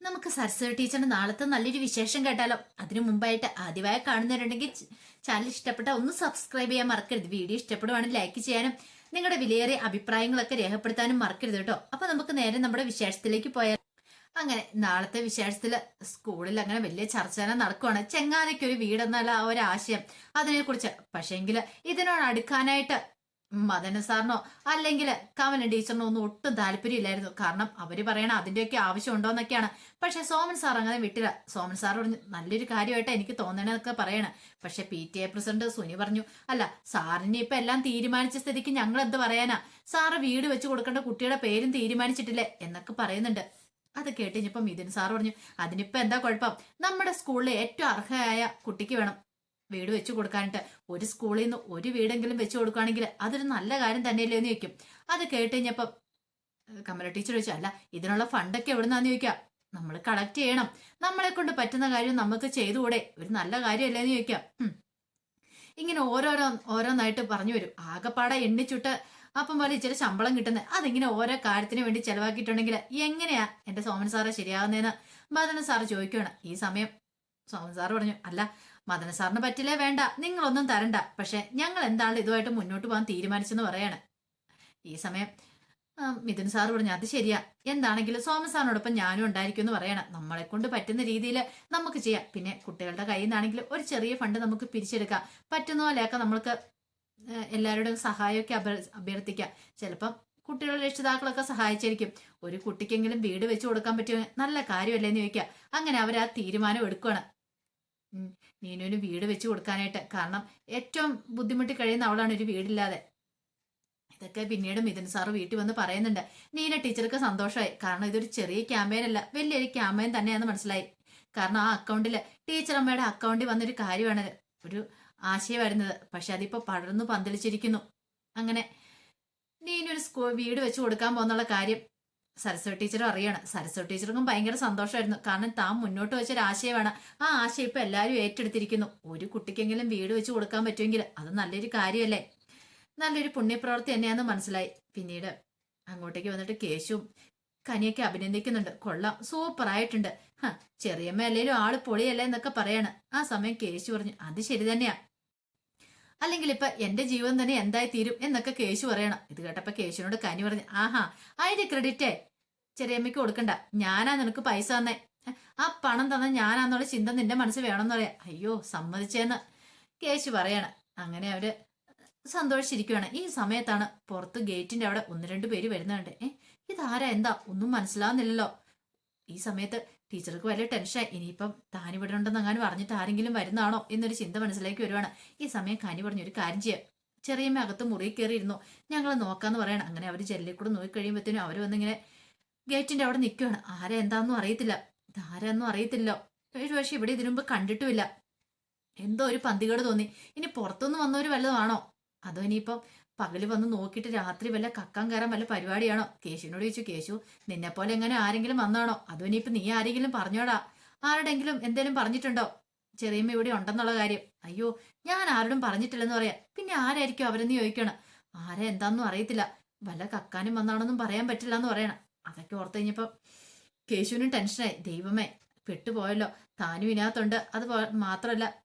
നമുക്ക് സരസ്വതി ടീച്ചറിന്റെ നാളത്തെ നല്ലൊരു വിശേഷം കേട്ടാലോ? അതിനു മുമ്പായിട്ട് ആദ്യമായി കാണുന്നവരുണ്ടെങ്കിൽ ചാനൽ ഇഷ്ടപ്പെട്ട ഒന്ന് സബ്സ്ക്രൈബ് ചെയ്യാൻ മറക്കരുത്. വീഡിയോ ഇഷ്ടപ്പെടുവാണെങ്കിൽ ലൈക്ക് ചെയ്യാനും നിങ്ങളുടെ വിലയേറിയ അഭിപ്രായങ്ങളൊക്കെ രേഖപ്പെടുത്താനും മറക്കരുത് കേട്ടോ. അപ്പൊ നമുക്ക് നേരെ നമ്മുടെ വിശേഷത്തിലേക്ക് പോയാൽ അങ്ങനെ നാളത്തെ വിശേഷത്തിൽ സ്കൂളിൽ അങ്ങനെ വലിയ ചർച്ച നടക്കുവാണ്. ചെങ്ങാലയ്ക്ക് ഒരു വീടെന്നുള്ള ആ ഒരു ആശയം അതിനെക്കുറിച്ച്. പക്ഷേങ്കിൽ ഇതിനോട് അടുക്കാനായിട്ട് മദന സാറിനോ. അല്ലെങ്കിൽ കമലൻ ടീച്ചറിനോ ഒന്നും ഒട്ടും താല്പര്യമില്ലായിരുന്നു. കാരണം അവർ പറയണ അതിന്റെയൊക്കെ എന്നൊക്കെയാണ് പക്ഷെ സോമൻ സാർ അങ്ങനെ വിട്ടില്ല. സോമൻ സാർ പറഞ്ഞു നല്ലൊരു കാര്യമായിട്ട് എനിക്ക് തോന്നണതൊക്കെ പറയണം. പക്ഷെ P T A president Suni പറഞ്ഞു അല്ല സാറിന് ഇപ്പൊ എല്ലാം തീരുമാനിച്ച സ്ഥിതിക്ക് ഞങ്ങൾ എന്ത് പറയാനാ? സാറ് വീട് വെച്ച് കൊടുക്കേണ്ട കുട്ടിയുടെ പേരും തീരുമാനിച്ചിട്ടില്ലേ? എന്നൊക്കെ പറയുന്നുണ്ട്. അത് കേട്ടിഞ്ഞപ്പം മിഥുൻ സാർ പറഞ്ഞു അതിനിപ്പോ എന്താ കുഴപ്പം? നമ്മുടെ സ്കൂളിലെ ഏറ്റവും അർഹയായ കുട്ടിക്ക് വേണം. വീട് വെച്ചു കൊടുക്കാനിട്ട് ഒരു സ്കൂളിൽ നിന്ന് ഒരു വീടെങ്കിലും വെച്ചു കൊടുക്കുകയാണെങ്കിൽ അതൊരു നല്ല കാര്യം തന്നെയല്ലേ എന്ന് ചോദിക്കും. അത് കേട്ട് കഴിഞ്ഞപ്പം കമല ടീച്ചർ ചോദിച്ചു അല്ല ഇതിനുള്ള ഫണ്ടൊക്കെ എവിടുന്നാന്ന് ചോദിക്കാം? നമ്മൾ കളക്ട് ചെയ്യണം. നമ്മളെ കൊണ്ട് പറ്റുന്ന കാര്യം നമുക്ക് ചെയ്തുകൂടെ? ഒരു നല്ല കാര്യമല്ലേ എന്ന് ചോദിക്കാം. ഇങ്ങനെ ഓരോരോ ഓരോന്നായിട്ട് പറഞ്ഞു വരും. ആകെപ്പാടെ എണ്ണിച്ചുട്ട് അപ്പം പോലെ ഇച്ചിരി ശമ്പളം കിട്ടുന്നത്. അതിങ്ങനെ ഓരോ കാര്യത്തിന് വേണ്ടി ചെലവാക്കിയിട്ടുണ്ടെങ്കിൽ എങ്ങനെയാ എന്റെ സോമൻ സാറെ ശരിയാകുന്നതെന്ന് മദന സാറ് ചോദിക്കുകയാണ്. ഈ സമയം സോമൻ സാറ് പറഞ്ഞു അല്ല മദന സാറിന് പറ്റില്ലേ? വേണ്ട. നിങ്ങളൊന്നും തരണ്ട. പക്ഷെ ഞങ്ങൾ എന്താണ് ഇതുമായിട്ട് മുന്നോട്ട് പോകാൻ തീരുമാനിച്ചെന്ന് പറയാണ്. ഈ സമയം മിഥുൻ സാറ് പറഞ്ഞു അത് ശരിയാ. എന്താണെങ്കിലും സോമൻ സാറിനോടൊപ്പം ഞാനും ഉണ്ടായിരിക്കും എന്ന് പറയണം. നമ്മളെ കൊണ്ട് പറ്റുന്ന രീതിയിൽ നമുക്ക് ചെയ്യാം. പിന്നെ കുട്ടികളുടെ കയ്യിൽ നിന്നാണെങ്കിൽ ഒരു ചെറിയ ഫണ്ട് നമുക്ക് പിരിച്ചെടുക്കാം. പറ്റുന്ന പോലെയൊക്കെ നമ്മൾക്ക് എല്ലാവരുടെയും സഹായമൊക്കെ അഭ്യർ- അഭ്യർത്ഥിക്കാം. ചിലപ്പം കുട്ടികളുടെ രക്ഷിതാക്കളൊക്കെ സഹായിച്ചിരിക്കും. ഒരു കുട്ടിക്കെങ്കിലും വീട് വെച്ച് കൊടുക്കാൻ പറ്റിയ നല്ല കാര്യമല്ലേ എന്ന് ചോദിക്കുക അങ്ങനെ അവർ ആ തീരുമാനം എടുക്കുകയാണ് നീനുവിന് വീട് വെച്ച് കൊടുക്കാനായിട്ട്. കാരണം ഏറ്റവും ബുദ്ധിമുട്ടി കഴിയുന്ന അവളാണ് ഒരു വീടില്ലാതെ. ഇതൊക്കെ പിന്നീട് മിഥുൻ സാറ് വീട്ടിൽ വന്ന് പറയുന്നുണ്ട്. നീന ടീച്ചർക്ക് സന്തോഷമായി. കാരണം ഇതൊരു ചെറിയ ക്യാമ്പയിൻ അല്ല വലിയൊരു ക്യാമ്പയിൻ തന്നെയാണെന്ന് മനസ്സിലായി. കാരണം ആ അക്കൗണ്ടിൽ ടീച്ചർ അമ്മയുടെ അക്കൗണ്ടിൽ വന്നൊരു കാര്യമാണ് ഒരു ആശയം വരുന്നത് പക്ഷെ അതിപ്പോ പടർന്നു പന്തലിച്ചിരിക്കുന്നു. അങ്ങനെ നീനൊരു സ്കൂൾ വീട് വെച്ച് കൊടുക്കാൻ പോകുന്നുള്ള കാര്യം സരസ്വതി ടീച്ചറും അറിയണം. സരസ്വതി ടീച്ചർക്കും ഭയങ്കര സന്തോഷമായിരുന്നു. കാരണം താൻ മുന്നോട്ട് വെച്ചൊരു ആശയമാണ്. ആ ആശയം ഇപ്പൊ എല്ലാവരും ഏറ്റെടുത്തിരിക്കുന്നു. ഒരു കുട്ടിക്കെങ്കിലും വീട് വെച്ച് കൊടുക്കാൻ പറ്റുമെങ്കിൽ അത് നല്ലൊരു കാര്യമല്ലേ? നല്ലൊരു പുണ്യപ്രവൃത്തി തന്നെയാന്ന് മനസ്സിലായി. പിന്നീട് അങ്ങോട്ടേക്ക് വന്നിട്ട് കേശുവും കനിയൊക്കെ അഭിനന്ദിക്കുന്നുണ്ട്. കൊള്ളാം. ഹ ചെറിയമ്മ അല്ലേലും ആൾ പൊളിയല്ലേ എന്നൊക്കെ പറയാണ്. ആ സമയം കേശു പറഞ്ഞു അത് ശരി തന്നെയാ. അല്ലെങ്കിൽ ഇപ്പൊ എന്റെ ജീവൻ തന്നെ എന്തായി തീരും എന്നൊക്കെ കേശു പറയണം. ഇത് കേട്ടപ്പോ കേശുവിനോട് കനി പറഞ്ഞു ആഹാ അതിന്റെ ക്രെഡിറ്റേ ചെറിയമ്മയ്ക്ക് കൊടുക്കണ്ട. ഞാനാ നിനക്ക് പൈസ തന്നേ. ആ പണം തന്ന ഞാനാന്നുള്ള ചിന്ത നിന്റെ മനസ്സ് വേണമെന്ന് പറയാം. അയ്യോ സമ്മതിച്ചേന്ന്. കേശു പറയണം. അങ്ങനെ അവർ സന്തോഷിച്ചിരിക്കുകയാണ് ഈ സമയത്താണ് പുറത്ത് ഗേറ്റിന്റെ അവിടെ ഒന്ന് രണ്ട് പേര് വരുന്നുണ്ട് ഏഹ് ഇതാരാ? എന്താ? ഒന്നും മനസ്സിലാവുന്നില്ലല്ലോ. ഈ സമയത്ത് ടീച്ചർക്ക് വലിയ ടെൻഷനായി ഇനിയിപ്പം താൻ ഇവിടെ ഉണ്ടെന്ന് അങ്ങനെ പറഞ്ഞിട്ട് ആരെങ്കിലും വരുന്നതാണോ എന്നൊരു ചിന്ത മനസ്സിലേക്ക് വരുവാണ്. ഈ സമയം കനി പറഞ്ഞു ഒരു കാര്യം ചെയ്യാം. ചെറിയമ്മ അകത്ത് മുറിയിൽ കയറിയിരുന്നു. ഞങ്ങൾ നോക്കാന്ന് പറയണം. അങ്ങനെ അവർ ജെല്ലിൽ കൂടെ നോക്കി കഴിയുമ്പോഴത്തേനും അവർ വന്നിങ്ങനെ ഗേറ്റിന്റെ അവിടെ നിൽക്കുകയാണ് ആരാ എന്താന്നും അറിയത്തില്ല. ഇതാരാന്നും അറിയത്തില്ലോ. ഒരു പക്ഷെ ഇവിടെ ഇതിനു മുമ്പ് കണ്ടിട്ടുമില്ല. എന്തോ ഒരു പന്തികേട് തോന്നി. ഇനി പുറത്തുനിന്ന് വന്നവര് വല്ലതാണോ അതോ ഇനിയിപ്പം പകൽ വന്ന് നോക്കിയിട്ട് രാത്രി വല്ല കക്കാൻ കയറാൻ വല്ല പരിപാടിയാണോ? കേശുവിനോട് ചോദിച്ചു കേശു നിന്നെ പോലെ എങ്ങനെ ആരെങ്കിലും വന്നാണോ? അതോ ഇനിയിപ്പോ നീ ആരെങ്കിലും പറഞ്ഞോടാ? ആരുടെങ്കിലും എന്തേലും പറഞ്ഞിട്ടുണ്ടോ? ചെറിയമ്മ ഇവിടെ ഉണ്ടെന്നുള്ള കാര്യം. അയ്യോ ഞാൻ ആരോടും പറഞ്ഞിട്ടില്ലെന്ന് പറയാം. പിന്നെ ആരായിരിക്കും അവരെന്ന് ചോദിക്കണം? ആരാ എന്താന്നും അറിയത്തില്ല. വല്ല കക്കാനും വന്നാണെന്നും പറയാൻ പറ്റില്ല എന്ന് പറയണം. അതൊക്കെ ഓർത്ത് കഴിഞ്ഞപ്പോ കേശുവിനും ടെൻഷനായി. ദൈവമേ പെട്ടുപോയല്ലോ. താനും ഇതിനകത്തുണ്ട്. അത് മാത്രമല്ല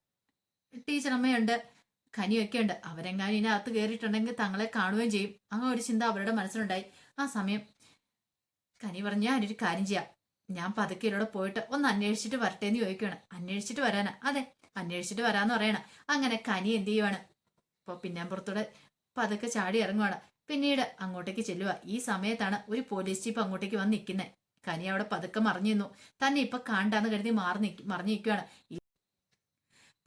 ടീച്ചറമ്മയുണ്ട്. ഖനിയൊക്കെ ഉണ്ട് അവരെങ്ങാനും ഇതിനകത്ത് കയറിയിട്ടുണ്ടെങ്കിൽ തങ്ങളെ കാണുകയും ചെയ്യും. അങ്ങനെ ഒരു ചിന്ത അവരുടെ മനസ്സിലുണ്ടായി. ആ സമയം കനി പറഞ്ഞു ഞാനൊരു കാര്യം ചെയ്യാം. ഞാൻ പതുക്കെ ഇവിടെ പോയിട്ട് ഒന്ന് അന്വേഷിച്ചിട്ട് വരട്ടെ എന്ന് ചോദിക്കുകയാണ്. അന്വേഷിച്ചിട്ട് വരാനാ? അതെ അന്വേഷിച്ചിട്ട് വരാന്ന് പറയണം. അങ്ങനെ കനി എന്ത് ചെയ്യുവാണ്? ഇപ്പൊ പിന്നാമ്പുറത്തൂടെ പതുക്കെ ചാടി ഇറങ്ങുവാണ്. പിന്നീട് അങ്ങോട്ടേക്ക് ചെല്ലുക ഈ സമയത്താണ് ഒരു പോലീസ് ജീപ്പ് അങ്ങോട്ടേക്ക് വന്ന് നിൽക്കുന്നത് കനി അവിടെ പതുക്കെ മറിഞ്ഞു നിന്നു തന്നെ ഇപ്പൊ കാണ്ടാന്ന് കരുതി മാറി നിക്ക് മറിഞ്ഞു നിൽക്കുകയാണ്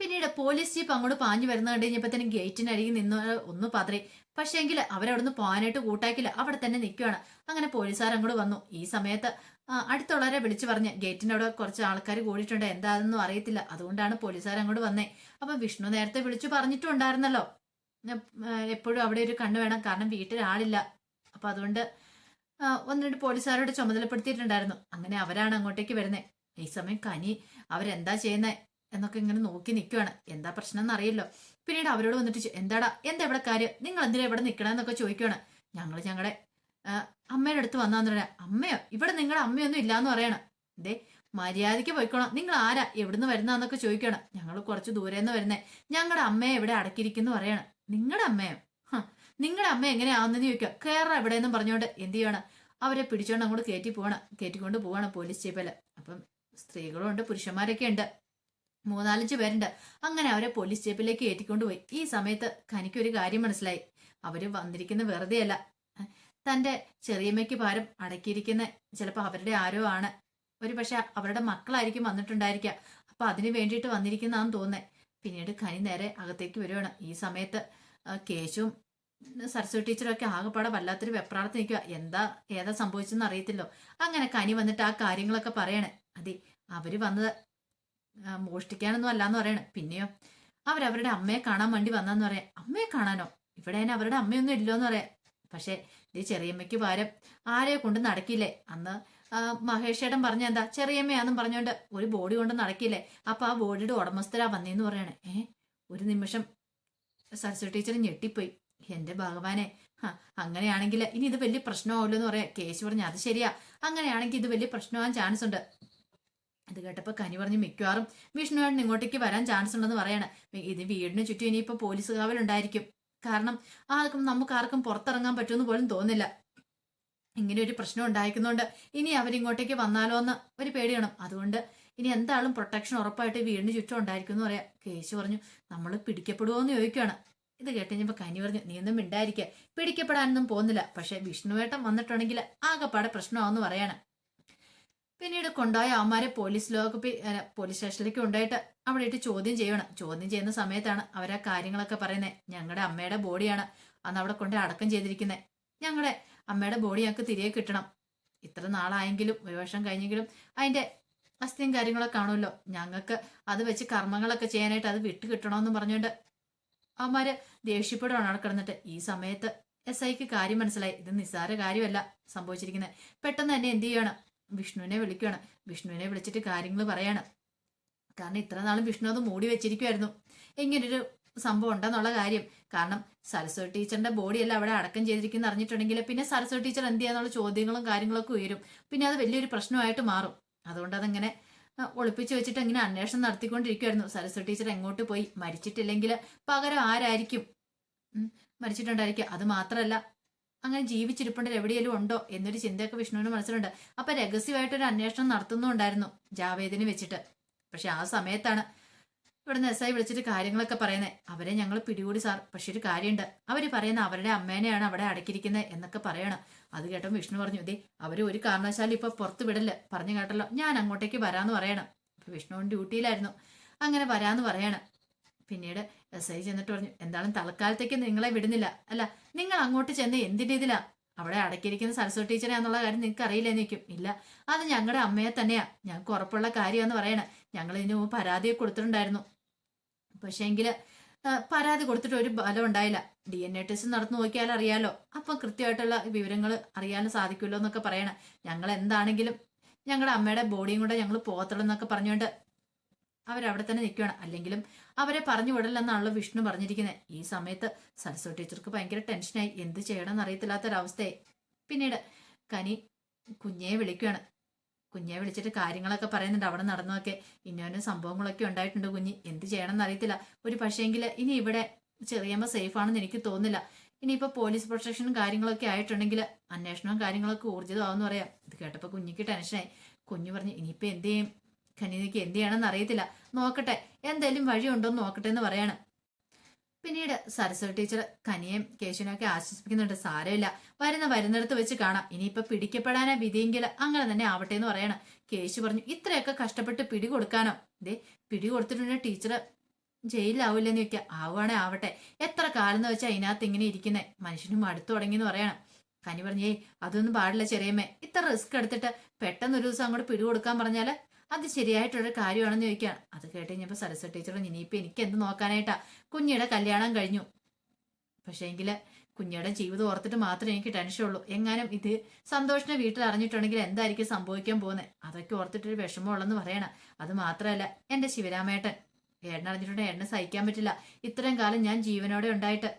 പിന്നീട് പോലീസ് ജീപ്പ് അങ്ങോട്ട് പാഞ്ഞു വരുന്ന കണ്ടു കഴിഞ്ഞപ്പോഴത്തേനും ഗേറ്റിനരികിൽ നിന്ന് ഒന്ന് പതറി. പക്ഷേങ്കിൽ അവരവിടുന്ന് പോകാനായിട്ട് കൂട്ടാക്കില്ല. അവിടെ തന്നെ നിൽക്കുകയാണ് അങ്ങനെ പോലീസുകാർ അങ്ങോട്ട് വന്നു. ഈ സമയത്ത് അടുത്തുള്ളവരെ വിളിച്ചു പറഞ്ഞ് ഗേറ്റിനവിടെ കുറച്ച് ആൾക്കാർ കൂടിയിട്ടുണ്ട്. എന്താണെന്നും അറിയത്തില്ല. അതുകൊണ്ടാണ് പോലീസുകാർ അങ്ങോട്ട് വന്നേ. അപ്പം വിഷ്ണു നേരത്തെ വിളിച്ചു പറഞ്ഞിട്ടുണ്ടായിരുന്നല്ലോ. എപ്പോഴും അവിടെ ഒരു കണ്ണ് വേണം. കാരണം വീട്ടിൽ ആളില്ല. അപ്പം അതുകൊണ്ട് ഒന്ന് രണ്ട് പോലീസുകാരോട് ചുമതലപ്പെടുത്തിയിട്ടുണ്ടായിരുന്നു. അങ്ങനെ അവരാണ് അങ്ങോട്ടേക്ക് വരുന്നത് ഈ സമയം കനി അവരെന്താ ചെയ്യുന്നത് എന്നൊക്കെ ഇങ്ങനെ നോക്കി നിൽക്കുവാണ് എന്താ പ്രശ്നം എന്നറിയില്ലോ പിന്നീട് അവരോട് വന്നിട്ട് എന്താടാ എന്താ ഇവിടെ കാര്യം? നിങ്ങൾ എന്തിനാ ഇവിടെ നിൽക്കണമെന്നൊക്കെ ചോദിക്കുവാണ്. ഞങ്ങൾ ഞങ്ങളുടെ അമ്മയുടെ അടുത്ത് വന്നാന്ന് പറയാം അമ്മയോ ഇവിടെ നിങ്ങളുടെ അമ്മയൊന്നും ഇല്ലാന്ന് പറയണം. ദേ മര്യാദയ്ക്ക് പോയിക്കോണം നിങ്ങൾ ആരാ എവിടുന്ന് വരുന്നതെന്നൊക്കെ ചോദിക്കണം ഞങ്ങൾ കുറച്ച് ദൂരെ നിന്ന് വരുന്നേ. ഞങ്ങളുടെ അമ്മയെ എവിടെ അടക്കിയിരിക്കുന്നു പറയണം. നിങ്ങളുടെ അമ്മയോ? നിങ്ങളുടെ അമ്മ എങ്ങനെയാവുന്നെന്ന് ചോദിക്കുക കയറ എവിടെയെന്നും പറഞ്ഞുകൊണ്ട് എന്ത് ചെയ്യണം അവരെ പിടിച്ചോണ്ട് അങ്ങോട്ട് കയറ്റി പോകണം കയറ്റിക്കൊണ്ട് പോവാണ് പോലീസ് ജീപ്പിൽ. അപ്പം സ്ത്രീകളും ഉണ്ട് പുരുഷന്മാരൊക്കെ ഉണ്ട് മൂന്നാലഞ്ച് പേരുണ്ട്. അങ്ങനെ അവരെ പോലീസ് സ്റ്റേപ്പിലേക്ക് ഏറ്റിക്കൊണ്ടുപോയി ഈ സമയത്ത് കനിക്ക് ഒരു കാര്യം മനസ്സിലായി. അവർ വന്നിരിക്കുന്ന വെറുതെയല്ല. തന്റെ ചെറിയമ്മയ്ക്ക് ഭാരം അടക്കിയിരിക്കുന്ന ചിലപ്പോൾ അവരുടെ ആരോ ആണ്. ഒരു പക്ഷെ അവരുടെ മക്കളായിരിക്കും വന്നിട്ടുണ്ടായിരിക്കുക അപ്പൊ അതിനു വേണ്ടിയിട്ട് വന്നിരിക്കുന്നതാന്ന് തോന്നേ. പിന്നീട് കനി നേരെ അകത്തേക്ക് വരുവാണ്. ഈ സമയത്ത് കേശും കേശുവും ടീച്ചറും ഒക്കെ ആകെപ്പാടെ വല്ലാത്തൊരു വെപ്രാളത്ത് നിൽക്കുക എന്താ ഏതാ സംഭവിച്ചെന്ന് അറിയത്തില്ലോ. അങ്ങനെ കനി വന്നിട്ട് ആ കാര്യങ്ങളൊക്കെ പറയണേ. അതെ അവർ വന്നത് മോഷ്ടിക്കാനൊന്നും അല്ലാന്ന് പറയണേ. പിന്നെയോ അവരവരുടെ അമ്മയെ കാണാൻ വേണ്ടി വന്നാന്ന് പറയാം. അമ്മയെ കാണാനോ? ഇവിടെ തന്നെ അവരുടെ അമ്മയൊന്നും ഇല്ലോന്ന് പറയാം. പക്ഷേ ഇത് ചെറിയമ്മയ്ക്ക് പകരം ആരെയോ കൊണ്ട് നടക്കില്ലേ? അന്ന് മഹേഷേടം പറഞ്ഞ എന്താ? ചെറിയമ്മയാന്നും പറഞ്ഞുകൊണ്ട് ഒരു ബോഡി കൊണ്ട് നടക്കില്ലേ? അപ്പൊ ആ ബോഡിയുടെ ഉടമസ്ഥരാ വന്നേന്ന് പറയണേ. ഏ ഒരു നിമിഷം സരസ്വതി ടീച്ചർ ഞെട്ടിപ്പോയി. എന്റെ ഭഗവാനെ അങ്ങനെയാണെങ്കിൽ ഇനി ഇത് വലിയ പ്രശ്നമാവല്ലോ എന്ന് പറയാം. കേശു പറഞ്ഞു അത് ശരിയാ. അങ്ങനെയാണെങ്കിൽ ഇത് വലിയ പ്രശ്നമാകാൻ ചാൻസ് ഉണ്ട് ഇത് കേട്ടപ്പോൾ കനി പറഞ്ഞ് മിക്കവാറും വിഷ്ണുവേട്ടൻ ഇങ്ങോട്ടേക്ക് വരാൻ ചാൻസ് ഉണ്ടെന്ന് പറയാണ്. ഇത് വീടിന് ചുറ്റും ഇനിയിപ്പോൾ പോലീസ് കാവലുണ്ടായിരിക്കും കാരണം ആർക്കും നമുക്ക് ആർക്കും പുറത്തിറങ്ങാൻ പറ്റുമെന്ന് പോലും തോന്നില്ല ഇങ്ങനെ ഒരു പ്രശ്നം ഉണ്ടായിരിക്കുന്നതുകൊണ്ട് ഇനി അവരിങ്ങോട്ടേക്ക് വന്നാലോ എന്ന് ഒരു പേടിയാണ്. അതുകൊണ്ട് ഇനി എന്താളും പ്രൊട്ടക്ഷൻ ഉറപ്പായിട്ട് വീടിന് ചുറ്റും ഉണ്ടായിരിക്കും എന്ന് പറയാം. കേശു പറഞ്ഞു നമ്മൾ പിടിക്കപ്പെടുമോ എന്ന് ചോദിക്കുകയാണ്. ഇത് കേട്ടുകഴിഞ്ഞപ്പോ കനി പറഞ്ഞു നീ ഒന്നും മിണ്ടായിരിക്കുക പിടിക്കപ്പെടാനൊന്നും പോകുന്നില്ല. പക്ഷേ വിഷ്ണുവേട്ടൻ വന്നിട്ടുണ്ടെങ്കിൽ ആകെപ്പാടെ പ്രശ്നമാവെന്ന് പറയാണ്. പിന്നീട് കൊണ്ടുപോയ അവന്മാരെ പോലീസ് ലോകപ്പ് പോലീസ് സ്റ്റേഷനിലേക്ക് കൊണ്ടുപോയിട്ട് അവിടെ ഇട്ട് ചോദ്യം ചെയ്യണം. ചോദ്യം ചെയ്യുന്ന സമയത്താണ് അവരാ കാര്യങ്ങളൊക്കെ പറയുന്നത് ഞങ്ങളുടെ അമ്മയുടെ ബോഡിയാണ് അന്ന് അവിടെ കൊണ്ട് അടക്കം ചെയ്തിരിക്കുന്നത് ഞങ്ങളുടെ അമ്മയുടെ ബോഡി ഞങ്ങൾക്ക് തിരികെ കിട്ടണം. ഇത്ര നാളായെങ്കിലും വർഷം കഴിഞ്ഞെങ്കിലും അതിന്റെ അസ്ഥിയും കാര്യങ്ങളൊക്കെ കാണുമല്ലോ. ഞങ്ങൾക്ക് അത് വെച്ച് കർമ്മങ്ങളൊക്കെ ചെയ്യാനായിട്ട് അത് വിട്ടു കിട്ടണമെന്ന് പറഞ്ഞുകൊണ്ട് അവന്മാര് ദേഷ്യപ്പെടുവാണ് അവിടെ കിടന്നിട്ട്. ഈ സമയത്ത് എസ് ഐക്ക് കാര്യം മനസ്സിലായി. ഇത് നിസ്സാര കാര്യമല്ല സംഭവിച്ചിരിക്കുന്നത് പെട്ടെന്ന് തന്നെ എന്ത് ചെയ്യാണ്? വിഷ്ണുവിനെ വിളിക്കുകയാണ്. വിഷ്ണുവിനെ വിളിച്ചിട്ട് കാര്യങ്ങൾ പറയാണ്. കാരണം ഇത്ര നാളും വിഷ്ണു അത് മൂടി വെച്ചിരിക്കുമായിരുന്നു ഇങ്ങനൊരു സംഭവം ഉണ്ടെന്നുള്ള കാര്യം. കാരണം സരസ്വതി ടീച്ചറിന്റെ ബോഡിയല്ല അവിടെ അടക്കം ചെയ്തിരിക്കുന്ന അറിഞ്ഞിട്ടുണ്ടെങ്കിൽ പിന്നെ സരസ്വതി ടീച്ചർ എന്ത് ചെയ്യാന്നുള്ള ചോദ്യങ്ങളും കാര്യങ്ങളൊക്കെ ഉയരും. പിന്നെ അത് വലിയൊരു പ്രശ്നമായിട്ട് മാറും. അതുകൊണ്ട് അതങ്ങനെ ഒളിപ്പിച്ചു ഒളിപ്പിച്ച് വെച്ചിട്ട് അങ്ങനെ അന്വേഷണം നടത്തിക്കൊണ്ടിരിക്കുമായിരുന്നു സരസ്വതി ടീച്ചർ എങ്ങോട്ട് പോയി? മരിച്ചിട്ടില്ലെങ്കിൽ പകരം ആരായിരിക്കും? മരിച്ചിട്ടുണ്ടായിരിക്കും. അത് മാത്രമല്ല അങ്ങനെ ജീവിച്ചിരിപ്പുണ്ടെങ്കിൽ എവിടെയെങ്കിലും ഉണ്ടോ എന്നൊരു ചിന്തയൊക്കെ വിഷ്ണുവിന് മനസ്സിലുണ്ട്. അപ്പൊ രഹസ്യമായിട്ടൊരു അന്വേഷണം നടത്തുന്നുണ്ടായിരുന്നു ജാവേദിനെ വെച്ചിട്ട്. പക്ഷെ ആ സമയത്താണ് ഇവിടുന്ന് എസ് ഐ വിളിച്ചിട്ട് കാര്യങ്ങളൊക്കെ പറയുന്നത് അവരെ ഞങ്ങൾ പിടികൂടി സാർ പക്ഷെ ഒരു കാര്യമുണ്ട്. അവർ പറയുന്ന അവരുടെ അമ്മേനെയാണ് അവിടെ അടക്കിയിരിക്കുന്നത് എന്നൊക്കെ പറയണം. അത് കേട്ടപ്പോൾ വിഷ്ണു പറഞ്ഞു ഇതേ അവർ ഒരു കാരണവശാലും ഇപ്പൊ പുറത്ത് വിടല്ല. പറഞ്ഞു കേട്ടല്ലോ ഞാൻ അങ്ങോട്ടേക്ക് വരാന്ന് പറയണം. അപ്പൊ വിഷ്ണുവിന് ഡ്യൂട്ടിയിലായിരുന്നു. അങ്ങനെ വരാന്ന് പറയണം. പിന്നീട് എസ് ഐ ചെന്നിട്ട് പറഞ്ഞു എന്തായാലും തൽക്കാലത്തേക്ക് നിങ്ങളെ വിടുന്നില്ല. അല്ല നിങ്ങൾ അങ്ങോട്ട് ചെന്ന് എന്തിന്റെ ഇതിലാ? അവിടെ അടക്കിയിരിക്കുന്ന സരസ്വതി ടീച്ചറെ എന്നുള്ള കാര്യം നിങ്ങൾക്ക് അറിയില്ലേ നിൽക്കും ഇല്ല അത് ഞങ്ങളുടെ അമ്മയെ തന്നെയാ. ഞങ്ങൾക്ക് ഉറപ്പുള്ള കാര്യമെന്ന് പറയണേ. ഞങ്ങൾ ഇതിന് പരാതിയെ കൊടുത്തിട്ടുണ്ടായിരുന്നു. പക്ഷേങ്കിൽ പരാതി കൊടുത്തിട്ട് ഒരു ഫലം ഉണ്ടായില്ല. ഡി എൻ എ ടെസ്റ്റ് നടന്നു നോക്കിയാൽ അറിയാലോ. അപ്പം കൃത്യമായിട്ടുള്ള വിവരങ്ങൾ അറിയാനും സാധിക്കുമല്ലോ എന്നൊക്കെ പറയണേ. ഞങ്ങൾ എന്താണെങ്കിലും ഞങ്ങളുടെ അമ്മയുടെ ബോഡിയും കൂടെ ഞങ്ങൾ പോകത്തുള്ളൂ എന്നൊക്കെ പറഞ്ഞുകൊണ്ട് അവരവിടെ തന്നെ നിൽക്കുകയാണ് അല്ലെങ്കിലും അവരെ പറഞ്ഞു വിടലെന്നാണല്ലോ വിഷ്ണു പറഞ്ഞിരിക്കുന്നത് ഈ സമയത്ത് സരസ്വ ടീച്ചർക്ക് ഭയങ്കര ടെൻഷനായി. എന്ത് ചെയ്യണമെന്ന് അറിയത്തില്ലാത്തൊരവസ്ഥയായി പിന്നീട് കനി കുഞ്ഞയെ വിളിക്കുകയാണ് കുഞ്ഞെ വിളിച്ചിട്ട് കാര്യങ്ങളൊക്കെ പറയുന്നുണ്ട്. അവിടെ നടന്നൊക്കെ ഇന്നോനും സംഭവങ്ങളൊക്കെ ഉണ്ടായിട്ടുണ്ട് കുഞ്ഞ്. എന്ത് ചെയ്യണമെന്ന് അറിയത്തില്ല ഒരു പക്ഷേങ്കിൽ ഇനി ഇവിടെ ചെറിയമ്മ സേഫ് ആണെന്ന് എനിക്ക് തോന്നുന്നില്ല. ഇനിയിപ്പോൾ പോലീസ് പ്രൊട്ടക്ഷനും കാര്യങ്ങളൊക്കെ ആയിട്ടുണ്ടെങ്കിൽ അന്വേഷണവും കാര്യങ്ങളൊക്കെ ഊർജിതമാവെന്ന് പറയാം. ഇത് കേട്ടപ്പോൾ കുഞ്ഞിക്ക് ടെൻഷനായി. കുഞ്ഞു പറഞ്ഞു ഇനിയിപ്പോൾ എന്ത് ചെയ്യും? ഖനിക്ക് എന്ത് ചെയ്യണമെന്ന് അറിയത്തില്ല. നോക്കട്ടെ എന്തേലും വഴിയുണ്ടോ എന്ന് നോക്കട്ടെ എന്ന് പറയാണ്. പിന്നീട് സരസ്വതി ടീച്ചർ കനിയും കേശുവിനൊക്കെ ആശ്വസിപ്പിക്കുന്നുണ്ട്. സാരമില്ല വരുന്ന വരുന്നിടത്ത് വെച്ച് കാണാം. ഇനിയിപ്പൊ പിടിക്കപ്പെടാനാ വിധിയെങ്കിൽ അങ്ങനെ തന്നെ ആവട്ടെ എന്ന് പറയണം. കേശു പറഞ്ഞു ഇത്രയൊക്കെ കഷ്ടപ്പെട്ട് പിടി കൊടുക്കാനോ ദേ പിടി കൊടുത്തിട്ടുണ്ട് ടീച്ചർ. ജയിലിലാവില്ലെന്ന് ചോദിക്കുക ആവുകയാണെ ആവട്ടെ. എത്ര കാലം എന്ന് വെച്ചാൽ അതിനകത്ത് ഇങ്ങനെ ഇരിക്കുന്നേ? മനുഷ്യനും മടുത്തു തുടങ്ങി എന്ന് പറയണം. കനി പറഞ്ഞു അതൊന്നും പാടില്ല ചെറിയമ്മേ. ഇത്ര റിസ്ക് എടുത്തിട്ട് പെട്ടെന്ന് ഒരു ദിവസം അങ്ങോട്ട് പിടി കൊടുക്കാൻ പറഞ്ഞാൽ അത് ശരിയായിട്ടുള്ള കാര്യമാണെന്ന് ചോദിക്കുകയാണ്. അത് കേട്ട് കഴിഞ്ഞപ്പോൾ സരസ്വതി ടീച്ചർ ഇനിയിപ്പോൾ എനിക്ക് എന്ത് നോക്കാനായിട്ടാ? കുഞ്ഞിയുടെ കല്യാണം കഴിഞ്ഞു. പക്ഷേ എങ്കിൽ കുഞ്ഞിയുടെ ജീവിതം ഓർത്തിട്ട് മാത്രമേ എനിക്ക് ടെൻഷൻ ഉള്ളൂ. എങ്ങാനും ഇത് സന്തോഷിനെ വീട്ടിൽ അറിഞ്ഞിട്ടുണ്ടെങ്കിൽ എന്തായിരിക്കും സംഭവിക്കാൻ പോകുന്നത് അതൊക്കെ ഓർത്തിട്ടൊരു വിഷമമുള്ളെന്ന് പറയണം. അത് മാത്രമല്ല എന്റെ ശിവരാമേട്ടൻ. ഏട്ടൻ അറിഞ്ഞിട്ടുണ്ടെങ്കിൽ ഏട്ടനെ സഹിക്കാൻ പറ്റില്ല. ഇത്രയും കാലം ഞാൻ ജീവനോടെ ഉണ്ടായിട്ട്.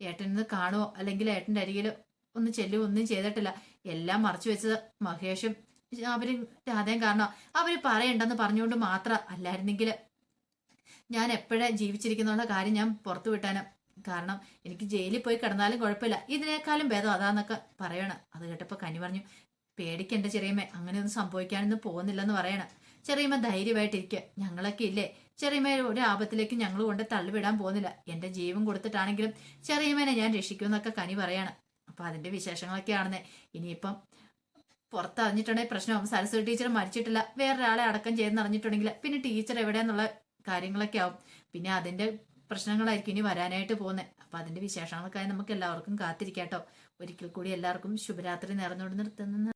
ഏട്ടനൊന്ന് കാണുമോ അല്ലെങ്കിൽ ഏട്ടന്റെ അരികിൽ ഒന്ന് ചെല്ലുകയോ ഒന്നും ചെയ്തിട്ടില്ല. എല്ലാം മറച്ചു വെച്ചത് മഹേഷും അവരും രാധയും കാരണം അവർ പറയണ്ടെന്ന് പറഞ്ഞുകൊണ്ട് മാത്രം അല്ലായിരുന്നെങ്കിൽ ഞാൻ എപ്പോഴേ ജീവിച്ചിരിക്കുന്നുള്ള കാര്യം ഞാൻ പുറത്തു വിട്ടാനും. കാരണം എനിക്ക് ജയിലിൽ പോയി കിടന്നാലും കുഴപ്പമില്ല. ഇതിനേക്കാളും ഭേദം അതാന്നൊക്കെ പറയണം. അത് കേട്ടപ്പോൾ കനി പറഞ്ഞു പേടിക്കണ്ട ചെറിയമ്മ അങ്ങനെയൊന്നും സംഭവിക്കാനൊന്നും പോകുന്നില്ലെന്ന് പറയണം. ചെറിയമ്മ ധൈര്യമായിട്ടിരിക്കുക ഞങ്ങളൊക്കെ ഇല്ലേ? ചെറിയമ്മ ഒരു ആപത്തിലേക്ക് ഞങ്ങൾ കൊണ്ട് തള്ളിവിടാൻ പോകുന്നില്ല. എന്റെ ജീവൻ കൊടുത്തിട്ടാണെങ്കിലും ചെറിയമ്മനെ ഞാൻ രക്ഷിക്കുമെന്നൊക്കെ കനി പറയാണ്. അപ്പൊ അതിന്റെ വിശേഷങ്ങളൊക്കെയാണെന്നേ. ഇനിയിപ്പം പുറത്തറിഞ്ഞിട്ടുണ്ടെങ്കിൽ പ്രശ്നമാകും സരസ്വതി ടീച്ചർ മരിച്ചിട്ടില്ല. വേറൊരാളെ അടക്കം ചെയ്തെന്ന് അറിഞ്ഞിട്ടുണ്ടെങ്കിൽ പിന്നെ ടീച്ചർ എവിടെയെന്നുള്ള കാര്യങ്ങളൊക്കെ ആവും. പിന്നെ അതിന്റെ പ്രശ്നങ്ങളായിരിക്കും ഇനി വരാനായിട്ട് പോകുന്നത്. അപ്പൊ അതിന്റെ വിശേഷങ്ങൾക്കായി നമുക്ക് എല്ലാവർക്കും കാത്തിരിക്കാട്ടോ ഒരിക്കൽ കൂടി എല്ലാവർക്കും ശുഭരാത്രി നേർന്നുകൊണ്ട് നിർത്തുന്നു.